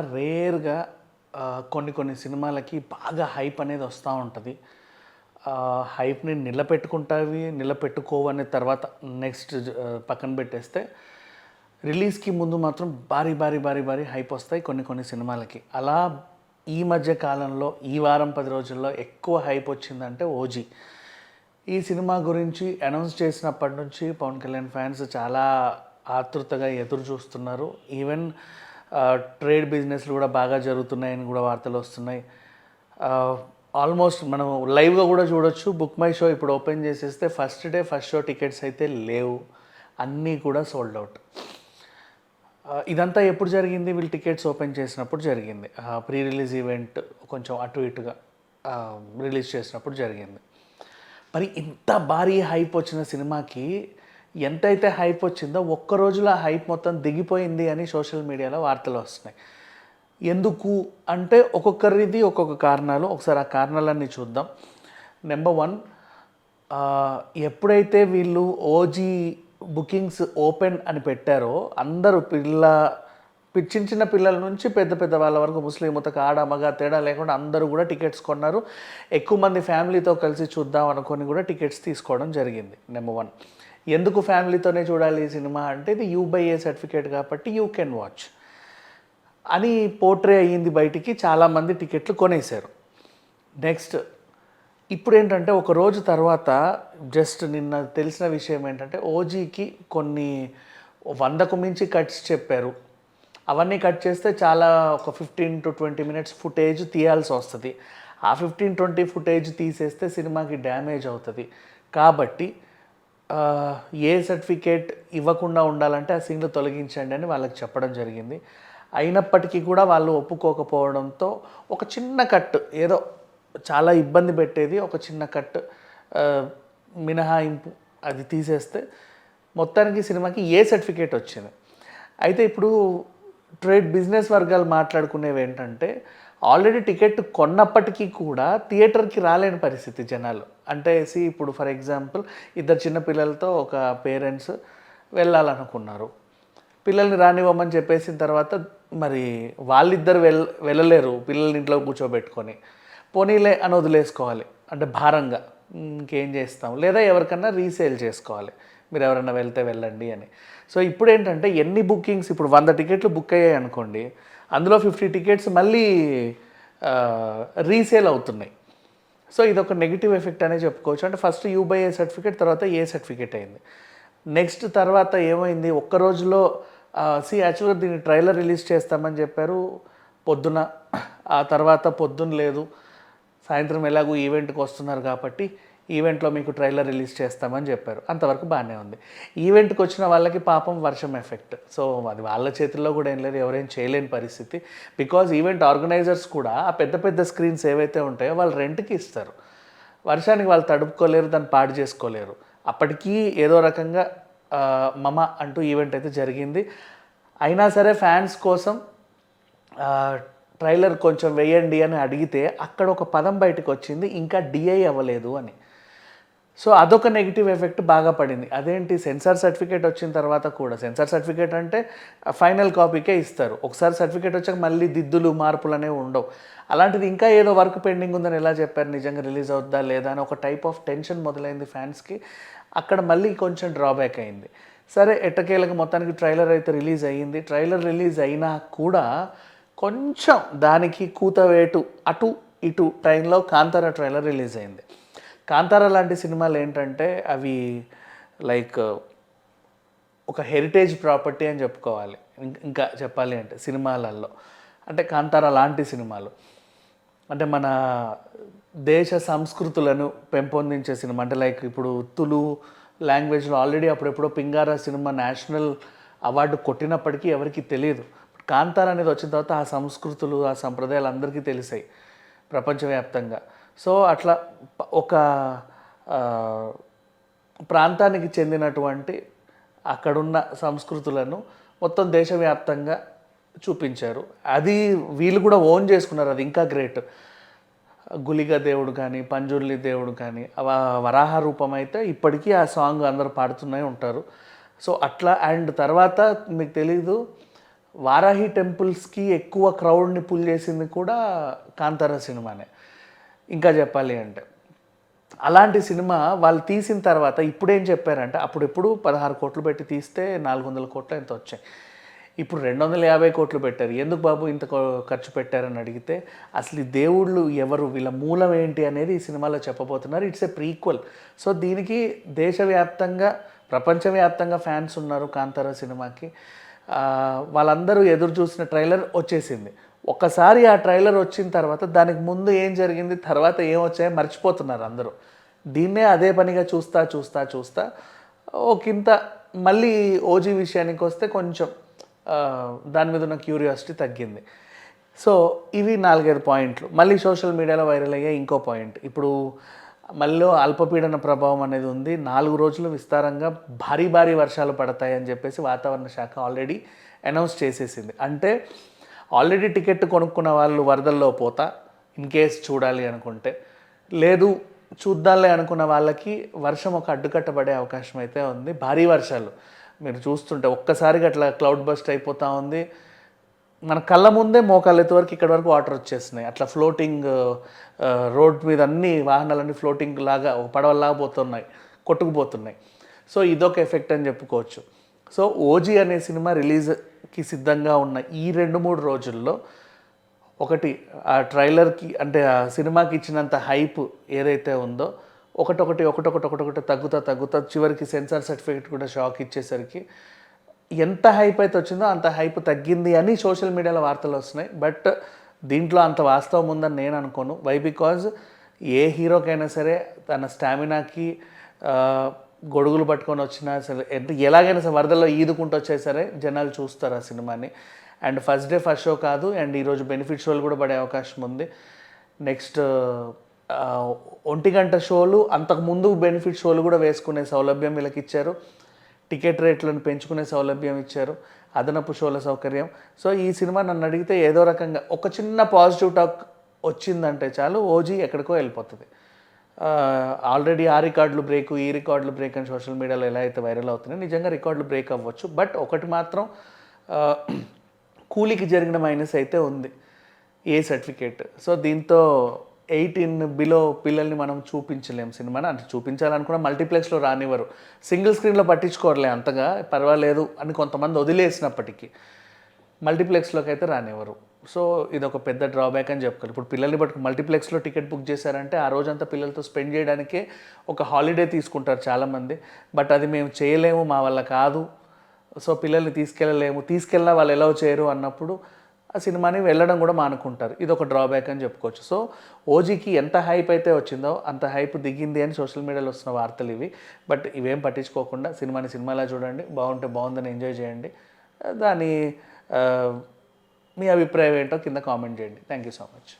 రేర్గా కొన్ని కొన్ని సినిమాలకి బాగా హైప్ అనేది వస్తూ ఉంటుంది. హైప్ని నిలబెట్టుకుంటావి నిలబెట్టుకోవనే తర్వాత నెక్స్ట్ పక్కన పెట్టేస్తే రిలీజ్కి ముందు మాత్రం భారీ భారీ భారీ భారీ హైప్ వస్తాయి కొన్ని కొన్ని సినిమాలకి. అలా ఈ మధ్య కాలంలో ఈ వారం పది రోజుల్లో ఎక్కువ హైప్ వచ్చిందంటే ఓజీ. ఈ సినిమా గురించి అనౌన్స్ చేసినప్పటి నుంచి పవన్ కళ్యాణ్ ఫ్యాన్స్ చాలా ఆతృతగా ఎదురు చూస్తున్నారు. ఈవెన్ ట్రేడ్ బిజినెస్లు కూడా బాగా జరుగుతున్నాయని కూడా వార్తలు వస్తున్నాయి. ఆల్మోస్ట్ మనం లైవ్గా కూడా చూడొచ్చు. బుక్ మై షో ఇప్పుడు ఓపెన్ చేసేస్తే first day first show tickets అయితే లేవు. అన్నీ కూడా సోల్డ్ అవుట్. ఇదంతా ఎప్పుడు జరిగింది? వీళ్ళు టికెట్స్ ఓపెన్ చేసినప్పుడు జరిగింది. ప్రీ రిలీజ్ ఈవెంట్ కొంచెం అటు ఇటుగా రిలీజ్ చేసినప్పుడు జరిగింది. మరి ఇంత భారీ హైప్ వచ్చిన సినిమాకి ఎంతైతే హైప్ వచ్చిందో ఒక్క రోజులో ఆ హైప్ మొత్తం దిగిపోయింది అని సోషల్ మీడియాలో వార్తలు వస్తున్నాయి. ఎందుకు అంటే ఒక్కొక్కరిది ఒక్కొక్క కారణాలు. ఒకసారి ఆ కారణాలన్నీ చూద్దాం. నెంబర్ వన్ ఎప్పుడైతే వీళ్ళు ఓజీ బుకింగ్స్ ఓపెన్ అని పెట్టారో అందరూ పిల్ల చిన్న చిన్న పిల్లల నుంచి పెద్ద పెద్ద వాళ్ళ వరకు ముస్లిం ముతక ఆడ మగ తేడా లేకుండా అందరూ కూడా టికెట్స్ కొన్నారు. ఎక్కువ మంది ఫ్యామిలీతో కలిసి చూద్దాం అనుకొని కూడా టికెట్స్ తీసుకోవడం జరిగింది. నెంబర్ వన్ ఎందుకు ఫ్యామిలీతోనే చూడాలి ఈ సినిమా అంటే ఇది యూ బై ఏ సర్టిఫికేట్ కాబట్టి యూ కెన్ వాచ్ అని పోర్ట్రే అయ్యింది బయటికి చాలామంది టికెట్లు కొనేశారు. నెక్స్ట్ ఇప్పుడు ఏంటంటే ఒక రోజు తర్వాత జస్ట్ నిన్న తెలిసిన విషయం ఏంటంటే ఓజీకి కొన్ని వందకు మించి కట్స్ చెప్పారు. అవన్నీ కట్ చేస్తే చాలా ఒక fifteen to twenty minutes footage తీయాల్సి వస్తుంది. ఆ ఫిఫ్టీన్ ట్వంటీ ఫుటేజ్ తీసేస్తే సినిమాకి డ్యామేజ్ అవుతుంది. కాబట్టి ఏ సర్టిఫికేట్ ఇవ్వకుండా ఉండాలంటే ఆ సీన్లు తొలగించండి అని వాళ్ళకి చెప్పడం జరిగింది. అయినప్పటికీ కూడా వాళ్ళు ఒప్పుకోకపోవడంతో ఒక చిన్న కట్ ఏదో చాలా ఇబ్బంది పెట్టేది ఒక చిన్న కట్ మినహాయింపు అది తీసేస్తే మొత్తానికి సినిమాకి ఏ సర్టిఫికేట్ వచ్చింది. అయితే ఇప్పుడు ట్రేడ్ బిజినెస్ వర్గాలు మాట్లాడుకునేవి ఏంటంటే ఆల్రెడీ టికెట్ కొన్నప్పటికీ కూడా థియేటర్కి రాలేని పరిస్థితి జనాలు. అంటే సి ఇప్పుడు ఫర్ ఎగ్జాంపుల్ ఇద్దరు చిన్న పిల్లలతో ఒక పేరెంట్స్ వెళ్ళాలనుకున్నారు. పిల్లల్ని రానివ్వమని చెప్పేసిన తర్వాత మరి వాళ్ళిద్దరు వెళ్ వెళ్ళలేరు పిల్లల్ని ఇంట్లో కూర్చోబెట్టుకొని. పోనీలే అని వదిలేసుకోవాలి. అంటే భారంగా. ఇంకేం చేస్తాం? లేదా ఎవరికన్నా రీసేల్ చేసుకోవాలి. మీరు ఎవరైనా వెళ్తే వెళ్ళండి అని. సో ఇప్పుడు ఏంటంటే ఎన్ని బుకింగ్స్ ఇప్పుడు వంద టికెట్లు బుక్ అయ్యాయి అనుకోండి అందులో ఫిఫ్టీ టికెట్స్ మళ్ళీ రీసేల్ అవుతున్నాయి. సో ఇది ఒక నెగిటివ్ ఎఫెక్ట్ అనే చెప్పుకోవచ్చు. అంటే first U by A certificate తర్వాత ఏ సర్టిఫికేట్ అయింది. నెక్స్ట్ తర్వాత ఏమైంది? ఒక్క రోజులో సి యాక్చువల్గా దీన్ని ట్రైలర్ రిలీజ్ చేస్తామని చెప్పారు. పొద్దున ఆ తర్వాత పొద్దున లేదు. సాయంత్రం ఎలాగో ఈవెంట్కి వస్తున్నారు కాబట్టి ఈవెంట్లో మీకు ట్రైలర్ రిలీజ్ చేస్తామని చెప్పారు. అంతవరకు బాగానే ఉంది. ఈవెంట్కి వచ్చిన వాళ్ళకి పాపం వర్షం ఎఫెక్ట్. సో అది వాళ్ళ చేతుల్లో కూడా ఏం లేదు ఎవరేం చేయలేని పరిస్థితి. బికాజ్ ఈవెంట్ ఆర్గనైజర్స్ కూడా ఆ పెద్ద పెద్ద స్క్రీన్స్ ఏవైతే ఉంటాయో వాళ్ళు రెంట్కి ఇస్తారు. వర్షానికి వాళ్ళు తడుపుకోలేరు దాన్ని పాడు చేసుకోలేరు. అప్పటికీ ఏదో రకంగా మమ అంటూ ఈవెంట్ అయితే జరిగింది. అయినా సరే ఫ్యాన్స్ కోసం ట్రైలర్ కొంచెం వేయండి అని అడిగితే అక్కడ ఒక పదం బయటకు వచ్చింది ఇంకా డిఐ అవ్వలేదు అని. సో అదొక నెగిటివ్ ఎఫెక్ట్ బాగా పడింది. అదేంటి? సెన్సార్ సర్టిఫికేట్ వచ్చిన తర్వాత కూడా. సెన్సార్ సర్టిఫికేట్ అంటే ఫైనల్ కాపీకే ఇస్తారు. ఒకసారి సర్టిఫికేట్ వచ్చాక మళ్ళీ దిద్దులు మార్పులు అనేవి ఉండవు. అలాంటిది ఇంకా ఏదో వర్క్ పెండింగ్ ఉందని ఎలా చెప్పారు? నిజంగా రిలీజ్ అవుద్దా లేదా అని ఒక టైప్ ఆఫ్ టెన్షన్ మొదలైంది ఫ్యాన్స్కి. అక్కడ మళ్ళీ కొంచెం డ్రాబ్యాక్ అయింది. సరే ఎట్టకేలకు మొత్తానికి ట్రైలర్ అయితే రిలీజ్ అయ్యింది. ట్రైలర్ రిలీజ్ అయినా కూడా కొంచెం దానికి కూతవేటు అటు ఇటు టైంలో కాంతారా ట్రైలర్ రిలీజ్ అయింది. కాంతారా లాంటి సినిమాలు ఏంటంటే అవి లైక్ ఒక హెరిటేజ్ ప్రాపర్టీ అని చెప్పుకోవాలి. ఇంకా చెప్పాలి అంటే సినిమాలలో అంటే కాంతారా లాంటి సినిమాలు. అంటే మన దేశ సంస్కృతులను పెంపొందించే సినిమా. అంటే లైక్ ఇప్పుడు తులు లాంగ్వేజ్లో ఆల్రెడీ అప్పుడెప్పుడో పింగారా సినిమా నేషనల్ అవార్డు కొట్టినప్పటికీ ఎవరికి తెలియదు కాంతార అనేది వచ్చిన తర్వాత ఆ సంస్కృతులు ఆ సంప్రదాయాలు అందరికీ తెలిసాయి ప్రపంచవ్యాప్తంగా. సో అట్లా ఒక ప్రాంతానికి చెందినటువంటి అక్కడున్న సంస్కృతులను మొత్తం దేశవ్యాప్తంగా చూపించారు. అది వీళ్ళు కూడా ఓన్ చేసుకున్నారు. అది ఇంకా గ్రేట్. గులిగ దేవుడు కానీ పంజుర్లి దేవుడు కానీ వరాహ రూపం అయితే ఇప్పటికీ ఆ సాంగ్ అందరు పాడుతూనే ఉంటారు. సో అట్లా అండ్ తర్వాత మీకు తెలీదు వారాహి టెంపుల్స్కి ఎక్కువ క్రౌడ్ని పుల్ చేసింది కూడా కాంతార సినిమానే. ఇంకా చెప్పాలి అంటే అలాంటి సినిమా వాళ్ళు తీసిన తర్వాత ఇప్పుడేం చెప్పారంటే అప్పుడు ఎప్పుడు పదహారు కోట్లు పెట్టి తీస్తే నాలుగు వందల కోట్లు ఎంత వచ్చాయి? ఇప్పుడు రెండు వందల యాభై కోట్లు పెట్టారు. ఎందుకు బాబు ఇంత ఖర్చు పెట్టారని అడిగితే అసలు ఈ దేవుళ్ళు ఎవరు వీళ్ళ మూలం ఏంటి అనేది ఈ సినిమాలో చెప్పబోతున్నారు. It's a prequel. సో దీనికి దేశవ్యాప్తంగా ప్రపంచవ్యాప్తంగా ఫ్యాన్స్ ఉన్నారు కాంతార సినిమాకి. వాళ్ళందరూ ఎదురు చూసిన ట్రైలర్ వచ్చేసింది. ఒకసారి ఆ ట్రైలర్ వచ్చిన తర్వాత దానికి ముందు ఏం జరిగింది తర్వాత ఏం వచ్చాయో మర్చిపోతున్నారు అందరూ. దీన్నే అదే పనిగా చూస్తా చూస్తా చూస్తా. ఒకంత మళ్ళీ ఓజీ విషయానికి వస్తే కొంచెం దాని మీద ఉన్న క్యూరియాసిటీ తగ్గింది. సో ఇవి నాలుగైదు పాయింట్లు. మళ్ళీ సోషల్ మీడియాలో వైరల్ అయ్యే ఇంకో పాయింట్. ఇప్పుడు మళ్ళీ అల్పపీడన ప్రభావం అనేది ఉంది. నాలుగు రోజులు విస్తారంగా భారీ భారీ వర్షాలు పడతాయి అని చెప్పేసి వాతావరణ శాఖ ఆల్రెడీ అనౌన్స్ చేసేసింది. అంటే ఆల్రెడీ టికెట్ కొనుక్కున్న వాళ్ళు వరదల్లో పోతా ఇన్ కేస్ చూడాలి అనుకుంటే. లేదు చూద్దాంలే అనుకున్న వాళ్ళకి వర్షం ఒక అడ్డుకట్టబడే అవకాశం అయితే ఉంది. భారీ వర్షాలు. మీరు చూస్తుంటే ఒక్కసారిగా అట్లా క్లౌడ్ బస్ట్ అయిపోతూ ఉంది. మన కళ్ళ ముందే మోకాళ్ళెత్త వరకు ఇక్కడ వరకు వాటర్ వచ్చేస్తున్నాయి అట్లా ఫ్లోటింగ్ రోడ్ మీద అన్ని వాహనాలన్నీ ఫ్లోటింగ్ లాగా పడవలాగా పోతున్నాయి కొట్టుకుపోతున్నాయి. సో ఇదొక ఎఫెక్ట్ అని చెప్పుకోవచ్చు. సో ఓజీ అనే సినిమా రిలీజ్ కి సిద్ధంగా ఉన్న ఈ రెండు మూడు రోజుల్లో ఒకటి ఆ ట్రైలర్కి అంటే ఆ సినిమాకి ఇచ్చినంత హైప్ ఏదైతే ఉందో ఒకటొకటి ఒకటొకటి ఒకటొకటి తగ్గుతా తగ్గుతా చివరికి సెన్సార్ సర్టిఫికేట్ కూడా షాక్ ఇచ్చేసరికి ఎంత హైప్ అయితే వచ్చిందో అంత హైప్ తగ్గింది అని సోషల్ మీడియాలో వార్తలు వస్తున్నాయి. బట్ దీంట్లో అంత వాస్తవం ఉందని నేను అనుకోను. వై బికాజ్ ఏ హీరోకైనా సరే తన స్టామినాకి గొడుగులు పట్టుకొని వచ్చినా సరే ఎలాగైనా సరే వరదల్లో ఈదుకుంటూ వచ్చే సరే జనాలు చూస్తారు ఆ సినిమాని. And first day first show కాదు అండ్ ఈరోజు బెనిఫిట్ షోలు కూడా పడే అవకాశం ఉంది. నెక్స్ట్ ఒంటి గంట షోలు అంతకు ముందు బెనిఫిట్ షోలు కూడా వేసుకునే సౌలభ్యం వీళ్ళకి ఇచ్చారు. టికెట్ రేట్లను పెంచుకునే సౌలభ్యం ఇచ్చారు. అదనపు షోల సౌకర్యం. సో ఈ సినిమా నన్ను అడిగితే ఏదో రకంగా ఒక చిన్న పాజిటివ్ టాక్ వచ్చిందంటే చాలు ఓజీ ఎక్కడికో వెళ్ళిపోతుంది. ఆల్రెడీ ఆ రికార్డులు బ్రేక్ ఈ రికార్డులు బ్రేక్ అని సోషల్ మీడియాలో ఎలా అయితే వైరల్ అవుతున్నాయి నిజంగా రికార్డులు బ్రేక్ అవ్వచ్చు. బట్ ఒకటి మాత్రం కూలీకి జరిగిన మైనస్ అయితే ఉంది. ఏ సర్టిఫికేట్ సో దీంతో ఎయిటీన్ బిలో పిల్లల్ని మనం చూపించలేం సినిమాని అంటే చూపించాలనుకున్న మల్టీప్లెక్స్లో రానివ్వరు. సింగిల్ స్క్రీన్లో పట్టించుకోరలే అంతగా. పర్వాలేదు అని కొంతమంది వదిలేసినప్పటికీ. మల్టీప్లెక్స్లోకి అయితే రానివ్వరు. సో ఇది ఒక పెద్ద డ్రాబ్యాక్ అని చెప్పుకోవాలి. ఇప్పుడు పిల్లల్ని బట్టి మల్టీప్లెక్స్లో టికెట్ బుక్ చేశారంటే ఆ రోజంతా పిల్లలతో స్పెండ్ చేయడానికే ఒక హాలిడే తీసుకుంటారు చాలామంది. బట్ అది మేము చేయలేము మా వల్ల కాదు. సో పిల్లల్ని తీసుకెళ్ళలేము. తీసుకెళ్ళినా వాళ్ళు ఎలా చేయరు అన్నప్పుడు ఆ సినిమాని వెళ్ళడం కూడా మానుకుంటారు. ఇది ఒక డ్రాబ్యాక్ అని చెప్పుకోవచ్చు. సో ఓజీకి ఎంత హైప్ అయితే వచ్చిందో అంత హైప్ దిగింది అని సోషల్ మీడియాలో వస్తున్న వార్తలు ఇవి. బట్ ఇవేం పట్టించుకోకుండా సినిమాని సినిమాలా చూడండి బాగుంటే బాగుందని ఎంజాయ్ చేయండి. దాని Uh, మీ అభిప్రాయం ఏంటో కింద కామెంట్ చేయండి. Thank you so much